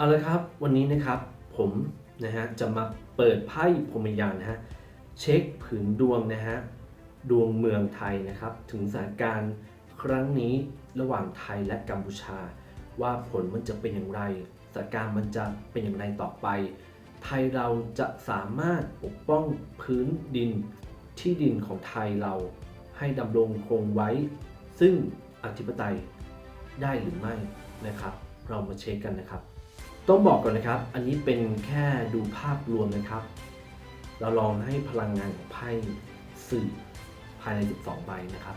เอาละครับ วันนี้นะครับผมนะฮะจะมาเปิดไพ่พรมยานนะฮะเช็คผืนดวงนะฮะดวงเมืองไทยนะครับ ถึงสถานการณ์ครั้งนี้ระหว่างไทยและกัมพูชา ว่าผลมันจะเป็นอย่างไรสถานการณ์มันจะเป็นอย่างไรต่อไป ไทยเราจะสามารถปกป้องพื้นดินที่ดินของไทยเราให้ดำรงคงไว้ ซึ่งอธิปไตยได้หรือไม่นะครับ เรามาเช็คกันนะครับ ต้องบอกก่อนนะครับ อันนี้เป็นแค่ดูภาพรวมนะครับ เราลองให้พลังงานของไพ่สื่อภายใน 12 ใบนะครับ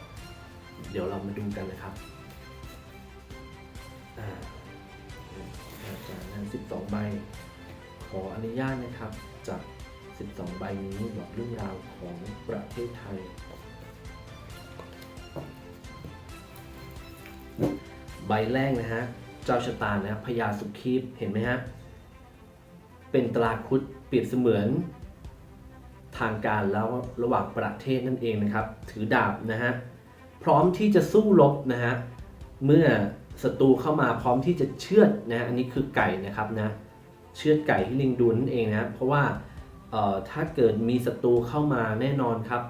เดี๋ยวเรามาดูกันนะครับอาจารย์นั้น12 ใบ ขออนุญาตนะครับจาก 12 ใบนี้บอกเรื่องราวของประเทศไทย ใบแรกนะฮะ เจ้าชะตานะครับพญาสุขีพเห็นไหมฮะ เป็นตราคุดเปรียบเสมือนทางการแล้วระหว่างประเทศนั่นเองนะครับ ถือดาบนะฮะ พร้อมที่จะสู้รบนะฮะ เมื่อศัตรูเข้ามาพร้อมที่จะเชือดนะฮะอันนี้คือไก่นะครับนะเชือดไก่ที่ลิงดูนั่นเองนะเพราะว่าถ้าเกิดมีศัตรูเข้ามาแน่นอนครับ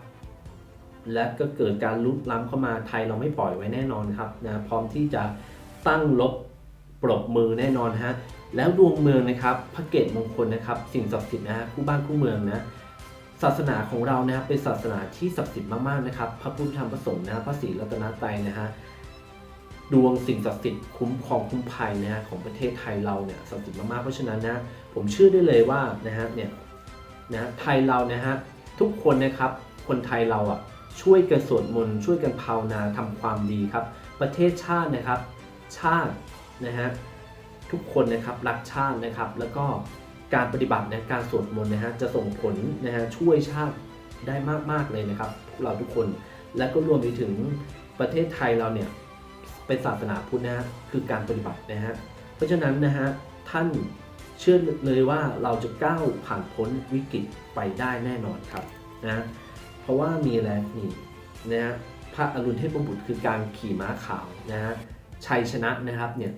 และก็เกิดการลุกล้ำเข้ามาไทยเราไม่ปล่อยไว้แน่นอนครับนะพร้อมที่จะตั้งรบ ปรบมือแน่นอนฮะแล้วดวงเมืองนะครับพระเกตมงคลนะครับ สิ่งศักดิ์สิทธิ์นะฮะคู่บ้านคู่เมืองนะศาสนาของเรานะครับเป็นศาสนาที่ศักดิ์สิทธิ์มากๆนะครับ พระพุทธธรรมพระสงฆ์นะพระศรีรัตนตรัยนะฮะดวงสิ่งศักดิ์สิทธิ์คุ้มครองคุ้มภัยนะฮะของประเทศไทยเราเนี่ยศักดิ์สิทธิ์มากๆเพราะฉะนั้นนะผมเชื่อได้เลยว่านะฮะเนี่ยนะไทยเรานะฮะทุกคนนะครับคนไทยเราอะช่วยกันสวดมนต์ช่วยกันภาวนาทำความดีครับ ประเทศชาตินะครับ ชาติ นะฮะทุกคนนะครับรักชาตินะครับ แล้วก็การปฏิบัตินะการสวดมนต์นะฮะจะส่งผลนะฮะช่วยชาติได้มาก ๆ เลยนะครับพวกเราทุกคน และก็รวมไปถึงประเทศไทยเราเนี่ยเป็นศาสนาพุทธนะฮะคือการปฏิบัตินะฮะเพราะฉะนั้นนะฮะท่านเชื่อเลยว่าเราจะก้าวผ่านพ้นวิกฤตไปได้แน่นอนครับนะเพราะว่ามีอะไรนี่นะฮะพระอรุณเทพบุตรคือการขี่ม้าขาวนะฮะชัยชนะนะครับเนี่ย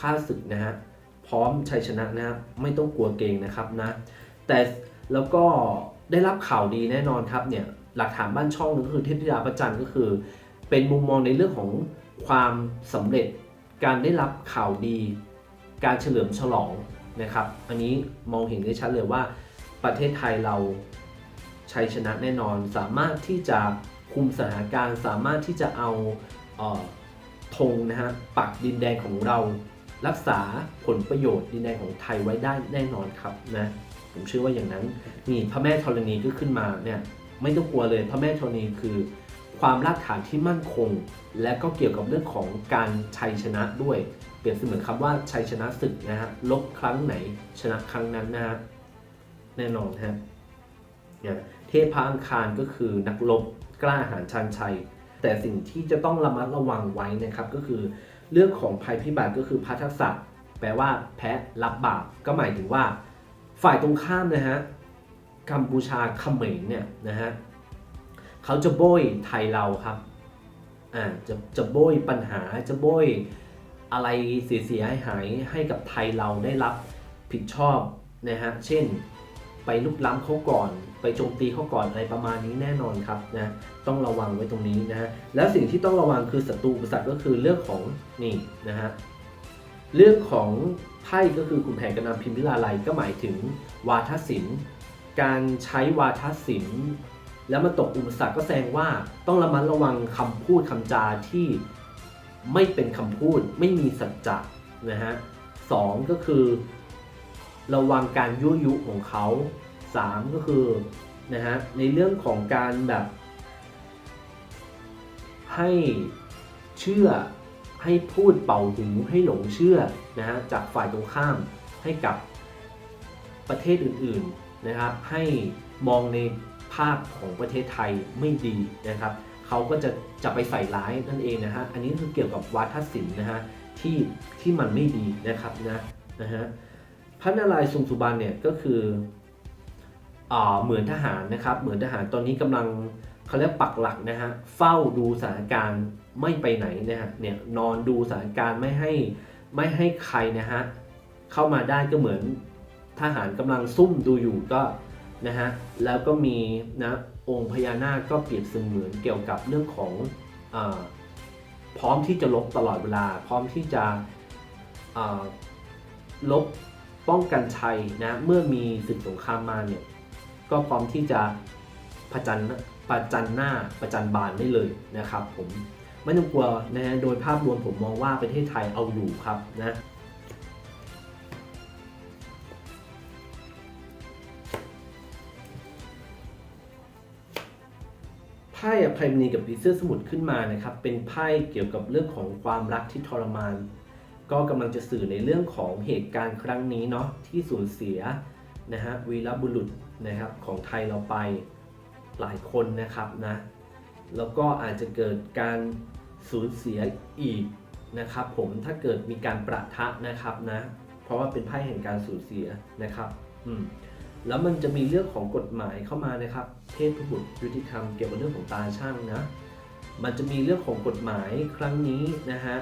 ข้าศึกนะฮะพร้อมชัยชนะนะครับไม่ต้องกลัวเกงนะครับนะแต่แล้วก็ได้รับข่าวดีแน่นอนครับเนี่ยหลักฐานบ้านช่องนึงก็คือเทพธิดาประจันก็คือ เป็นมุมมองในเรื่องของความสำเร็จ การได้รับข่าวดี การเฉลิมฉลองนะครับ อันนี้มองเห็นได้ชัดเลยว่าประเทศไทยเราชัยชนะแน่นอน สามารถที่จะคุมสถานการณ์ สามารถที่จะเอาธงนะฮะปักดินแดนของเรา รักษาผลประโยชน์ดินแดนของไทยไว้ได้แน่นอนครับนะผมเชื่อว่าอย่างนั้นนี่พระแม่ธรณีก็ขึ้นมาเนี่ยไม่ต้องกลัวเลยพระแม่ธรณีคือ ความรากฐานที่มั่นคง และก็เกี่ยวกับเรื่องของการชัยชนะด้วยเปรียบเสมือนคำว่าชัยชนะศึกนะฮะลบครั้งไหนชนะครั้งนั้นนะฮะแน่นอนฮะเนี่ยเทพพระอังคารก็คือนักรบกล้าหาญชันชัย แต่สิ่งที่จะต้องระมัดระวังไว้นะครับก็คือ เรื่องของภัยพิบัติก็คือพัทศัตร์แปลว่าแพ้รับบาปก็หมายถึงว่า ฝ่ายตรงข้ามนะฮะกัมพูชาเขมรเนี่ยนะฮะเขาจะโบยไทยเราครับอ่าจะจะโบยปัญหาจะโบยอะไรเสียหายให้กับไทยเราได้รับผิดชอบนะฮะเช่น ไปลุกล้ำเขาก่อน ไปโจมตีเขาก่อนอะไรประมาณนี้แน่นอนครับนะต้องระวังไว้ตรงนี้นะฮะแล้วสิ่งที่ต้องระวังคือศัตรูอุปสรรคก็คือเรื่องของนี่นะฮะเรื่องของไพ่ก็คือคุณแผนกระนำพิมพิลาไลก็หมายถึงวาทศิลป์การใช้วาทศิลป์แล้วมาตกอุปสรรคก็แสดงว่าต้องระมัดระวังคำพูดคำจาที่ไม่เป็นคำพูดไม่มีสัจจะนะฮะสองก็คือ ระวังการยั่วยุของเขา 3 ก็คือนะฮะในเรื่องของการแบบ ให้เชื่อให้พูดเป่าหูให้หลงเชื่อนะฮะจากฝ่ายตรงข้ามให้กับประเทศอื่นๆนะครับ ให้มองในภาพของประเทศไทยไม่ดีนะครับเขาก็จะจะไปใส่ร้ายนั่นเองนะฮะอันนี้คือเกี่ยวกับวัฒนศิลป์นะฮะที่ที่มันไม่ดีนะครับนะนะฮะ พระนารายณ์ทรงสุบรรณเนี่ยก็คืออเหมือนทหารนะครับ เหมือนทหารตอนนี้กำลังเขาเรียกปักหลักนะฮะเฝ้าดูสถานการณ์ไม่ไปไหนนะฮะเนี่ยนอนดูสถานการณ์ไม่ให้ไม่ให้ใครนะฮะเข้ามาได้ก็เหมือนทหารกำลังซุ่มดูอยู่ก็นะฮะแล้วก็มีนะองค์พญานาคก็เปรียบเสมือนเกี่ยวกับเรื่องของอพร้อมที่จะลบตลอดเวลา พร้อมที่จะลบ ป้องกันชัยนะเมื่อมีศึกสงครามมาเนี่ยก็พร้อมที่จะผจันประจันหน้าประจันบานได้เลยนะครับ ผมไม่ต้องกลัวนะฮะโดยภาพรวมผมมองว่าประเทศไทยเอาอยู่ครับนะไพ่อภัยมณีกับผีเสื้อสมุทรขึ้นมานะครับ เป็นไพ่เกี่ยวกับเรื่องของความรักที่ทรมาน ก็กำลังจะสื่อในเรื่องของเหตุการณ์ครั้งนี้เนาะที่สูญเสียนะฮะวีรบุรุษนะครับของไทยเราไปหลายคนนะครับนะแล้วก็อาจจะเกิดการสูญเสียอีกนะครับ ผมถ้าเกิดมีการประทะนะครับนะเพราะว่าเป็นไพ่แห่งการสูญเสียนะครับอืมแล้วมันจะมีเรื่องของกฎหมายเข้ามานะครับ เทพบุตรยุติธรรมเกี่ยวกับเรื่องของตาช่างนะมันจะมีเรื่องของกฎหมายครั้งนี้นะฮะ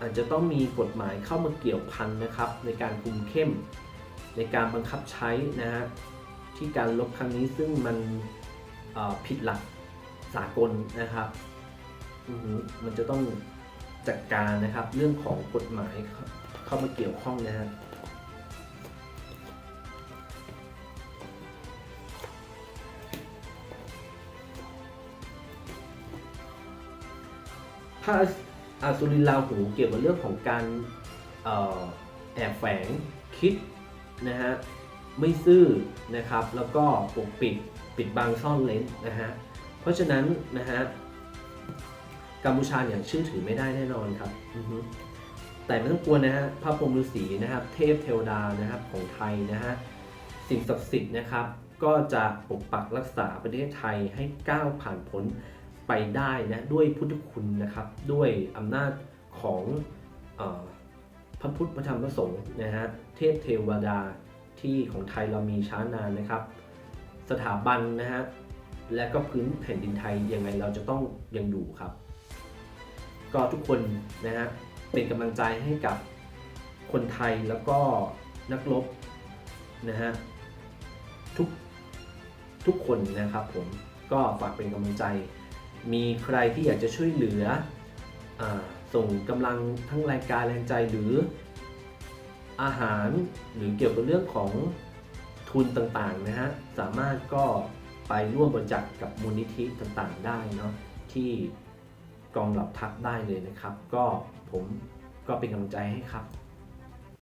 อาจจะต้องมีกฎหมายเข้ามาเกี่ยวพันนะครับ ในการคุมเข้ม ในการบังคับใช้นะฮะที่การลบครั้งนี้ซึ่งมันผิดหลักสากลนะครับมันจะต้องจัดการนะครับเรื่องของกฎหมายเข้าเข้ามาเกี่ยวข้องนะฮะถ้า อาสุรินราหูเกี่ยวกับเรื่องของการออแอบแฝงคิดนะฮะไม่ซื่อนะครับแล้วก็ปกปิดปิดบังซ่อนเล้นนะฮะเพราะฉะนั้นนะฮะกัมพูชาเนี่ยเชื่อถือไม่ได้แน่นอนครับแต่ไม่ต้องกลัวนะฮะพระพรหมฤาษีนะครับ เทพเทวดานะครับของไทยนะฮะสิ่งศักดิ์สิทธิ์นะครับ ก็จะปกปักรักษาประเทศไทยให้ก้าวผ่านพ้น ไปได้นะด้วยพุทธคุณนะครับ ด้วยอำนาจของอพระพุทธพระธรรมพระสงฆ์นะฮะเทพเทวดาที่ของไทยเรามีช้านานนะครับ สถาบันนะฮะและก็พื้นแผ่นดินไทยยังไงเราจะต้องยังอยู่ครับ ก็ทุกคนนะฮะเป็นกำลังใจให้กับคนไทยแล้วก็นักรบนะฮะทุกทุกคนนะครับผมก็ฝากเป็นกำลังใจ มีใครที่อยากจะช่วยเหลืออส่งกำลังทั้งแรงกายแรงใจหรืออาหารหรือเกี่ยวกับเรื่องของทุนต่างๆนะฮะสามารถก็ไปร่วมบริจาคกับมูลนิธิต่างๆ ได้เนาะที่กองหลับทัพได้เลยนะครับ ก็ผมก็เป็นกำลังใจให้ครับ